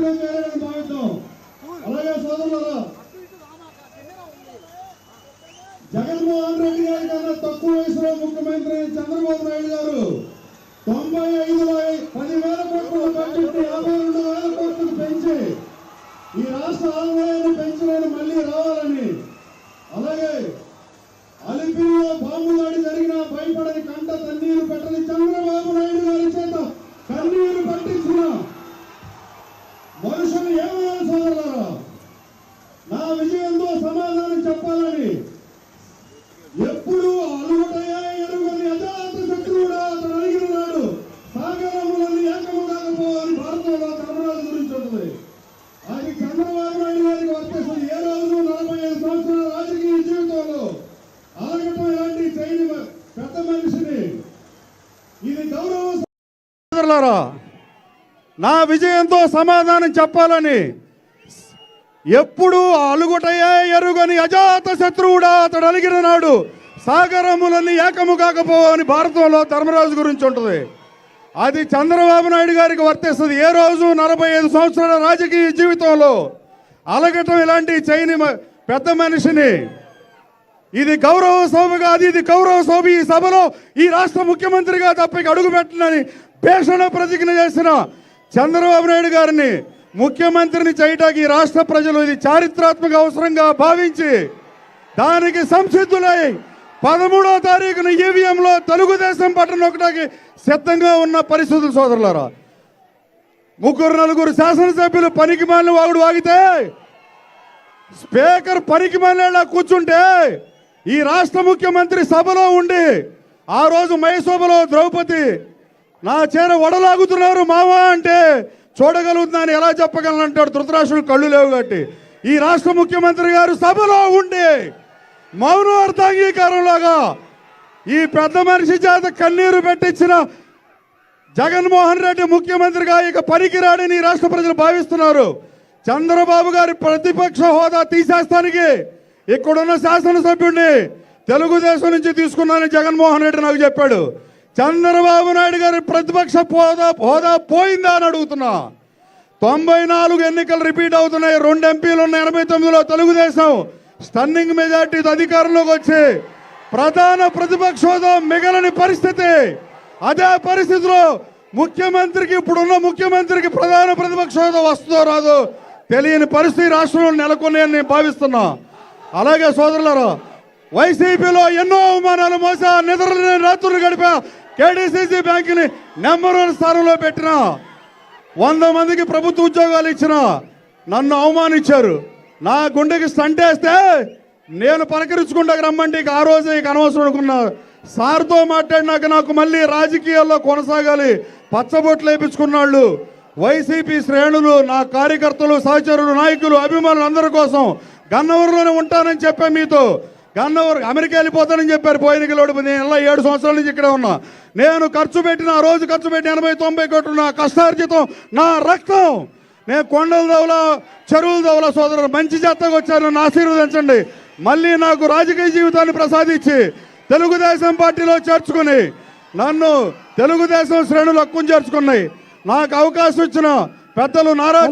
పూర్తిగా చేయాలని భావిద్దాం అలాగే సోదరులారా జగన్మోహన్ రెడ్డి గారి కన్నా తక్కువ వయసులో ముఖ్యమంత్రి చంద్రబాబు నాయుడు గారు తొంభై ఐదు పదివేల కోట్ల బడ్జెట్ యాభై రెండు వేల కోట్లకు పెంచి ఈ రాష్ట్ర ఆదాయాన్ని పెంచలేని మళ్ళీ రావాలని అలాగే అలిపిరిలో బాంబు దాడి జరిగినా భయపడని కంట తన్నీరు పెట్టని చంద్రబాబు నాయుడు గారి చేత కన్నీరు పట్టించిన మనుషులు ఏమన్నారు సోదరులారా నా విజయంతో సమాధానం చెప్పాలని ఎప్పుడు అలుగుటయే ఎరుగని అజాత శత్రువుడా అతను అడిగిన నాడు సాగరములని ఏకము కాకపోవాలి భారతంలో ధర్మరాజు గురించి ఉంటుంది అది చంద్రబాబు నాయుడు గారికి వర్తిస్తుంది ఏ రోజు నలభై ఐదు సంవత్సరాల రాజకీయ జీవితంలో అలగటం ఇలాంటి చేయని పెద్ద మనిషిని ఇది గౌరవం సోదరులారా నా విజయంతో సమాధానం చెప్పాలని ఎప్పుడు అలుగుటయే ఎరుగని అజాత శత్రువుడా అతడు అలిగిన నాడు సాగరములన్నీ ఏకము కాకపోవని భారతంలో ధర్మరాజు గురించి ఉంటుంది. అది చంద్రబాబు నాయుడు గారికి వర్తిస్తుంది. ఏ రోజు నలభై ఐదు సంవత్సరాల రాజకీయ జీవితంలో అలగటం ఇలాంటి చేయని పెద్ద మనిషిని ఇది గౌరవ సభ కాదు ఇది గౌరవ సభ ఈ సభలో ఈ రాష్ట్ర ముఖ్యమంత్రిగా తప్పకి అడుగు పెట్టనని భేషణ ప్రతిజ్ఞ చేసిన చంద్రబాబు నాయుడు గారిని ముఖ్యమంత్రిని చేయటానికి ఈ రాష్ట్ర ప్రజలు ఇది చారిత్రాత్మక అవసరంగా భావించి దానికి సంసిద్ధులై పదమూడో తారీఖున ఈవీఎంలో తెలుగుదేశం పట్టణ ఒకటికి సిద్ధంగా ఉన్న పరిస్థితులు సోదరులారా. ముగ్గురు నలుగురు శాసనసభ్యులు పనికి మాలిన వాగుడు వాగితే స్పీకర్ పనికి మాలిన కూర్చుంటే ఈ రాష్ట్ర ముఖ్యమంత్రి సభలో ఉండి ఆ రోజు మయసభలో ద్రౌపది నా చేర వడలాగుతున్నారు మావా అంటే చూడగలుగుతున్నాను ఎలా చెప్పగలను అంటాడు? ధృతరాష్ట్రుడు కళ్ళు లేవు కాబట్టి. ఈ రాష్ట్ర ముఖ్యమంత్రి గారు సభలో ఉండి మౌనార్థాంగీకారంలాగా ఈ పెద్ద మనిషి చేత కన్నీరు పెట్టించిన జగన్మోహన్ రెడ్డి ముఖ్యమంత్రిగా ఇక పనికిరాడని ఈ రాష్ట్ర ప్రజలు భావిస్తున్నారు. చంద్రబాబు గారి ప్రతిపక్ష హోదా తీసేస్తానికి ఇక్కడున్న శాసనసభ్యుడిని తెలుగుదేశం నుంచి తీసుకున్నానని జగన్మోహన్ రెడ్డి నాకు చెప్పాడు. చంద్రబాబు నాయుడు గారి ప్రతిపక్ష హోదా హోదా పోయిందా అని అడుగుతున్నా. తొంభై నాలుగు ఎన్నికలు రిపీట్ అవుతున్నాయి. రెండు ఎంపీలు ఉన్న ఎనభై తొమ్మిదిలో తెలుగుదేశం స్టన్నింగ్ మెజార్టీతో అధికారంలోకి వచ్చి ప్రధాన ప్రతిపక్ష హోదా మిగలని పరిస్థితి. అదే పరిస్థితిలో ముఖ్యమంత్రికి ఇప్పుడున్న ముఖ్యమంత్రికి ప్రధాన ప్రతిపక్ష హోదా వస్తుందో రాదో తెలియని పరిస్థితి రాష్ట్రంలో నెలకొన్నాయని నేను భావిస్తున్నా. అలాగే సోదరులారా వైసీపీలో ఎన్నో అవమానాలు మోసా నిద్రలేని రాత్రులు గడిపా కేడీసీసీ బ్యాంకుని నెంబర్ వన్ స్థానంలో పెట్టిన వంద మందికి ప్రభుత్వ ఉద్యోగాలు ఇచ్చిన నన్ను అవమానించారు. నా గుండెకి స్టంట్ వేస్తే నేను పలకరించుకుంటాక రమ్మంటే ఇక ఆ రోజే ఇక అనవసరం అనుకున్నా. సార్తో మాట్లాడినాక నాకు మళ్ళీ రాజకీయాల్లో కొనసాగాలి పచ్చబొట్లు వేయించుకున్నాళ్ళు వైసీపీ శ్రేణులు నా కార్యకర్తలు సహచరులు నాయకులు అభిమానులు అందరి కోసం గన్నవరంలోనే ఉంటానని చెప్పాను మీతో. గన్నవరం అమెరికా వెళ్ళిపోతానని చెప్పారు. పోయిన గెలవడు నేను ఇలా ఏడు సంవత్సరాల నుంచి ఇక్కడే ఉన్నా. నేను ఖర్చు పెట్టిన ఆ రోజు ఖర్చు పెట్టి ఎనభై తొంభై కోట్లు నా కష్టార్జితం నా రక్తం. నేను కొండల దవల చెరువుల దవల సోదరులు మంచి జాతకు వచ్చారు. నన్ను ఆశీర్వదించండి. మళ్ళీ నాకు రాజకీయ జీవితాన్ని ప్రసాదించి తెలుగుదేశం పార్టీలో చేర్చుకుని నన్ను తెలుగుదేశం శ్రేణులు హక్కును చేర్చుకున్నాయి. నాకు అవకాశం ఇచ్చిన పెద్దలు నారా